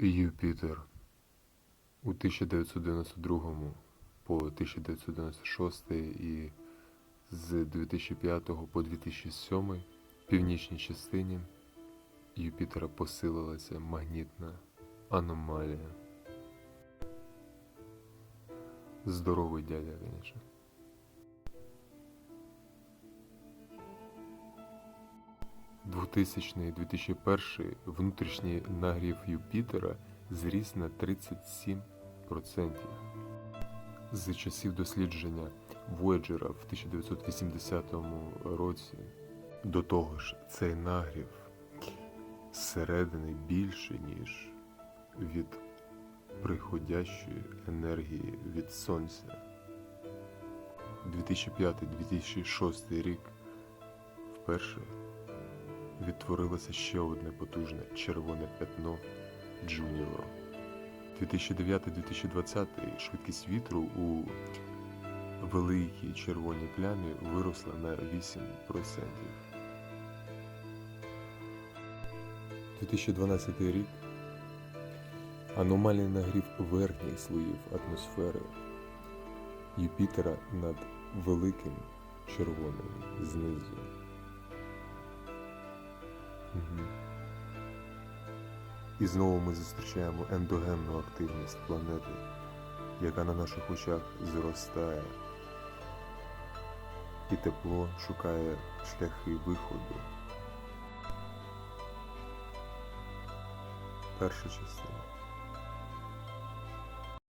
Юпітер у 1992 по 1996 і з 2005 по 2007 в північній частині Юпітера посилилася магнітна аномалія. Здоровий дядя, звісно. – 2000-2001 внутрішній нагрів Юпітера зріс на 37%. З часів дослідження Вояджера в 1980 році. До того ж, цей нагрів зсередини більше, ніж від приходящої енергії від Сонця. 2005-2006 рік вперше відтворилося ще одне потужне червоне пятно Джуніор. 2009-2020 швидкість вітру у великій червоній плямі виросла на 8%. 2012 рік аномальний нагрів верхніх слоїв атмосфери Юпітера над великим червоним знизу. Мгм. І знову ми зустрічаємо ендогенну активність планети, яка на наших очах зростає. І тепло шукає шляхи виходу. Перша частина.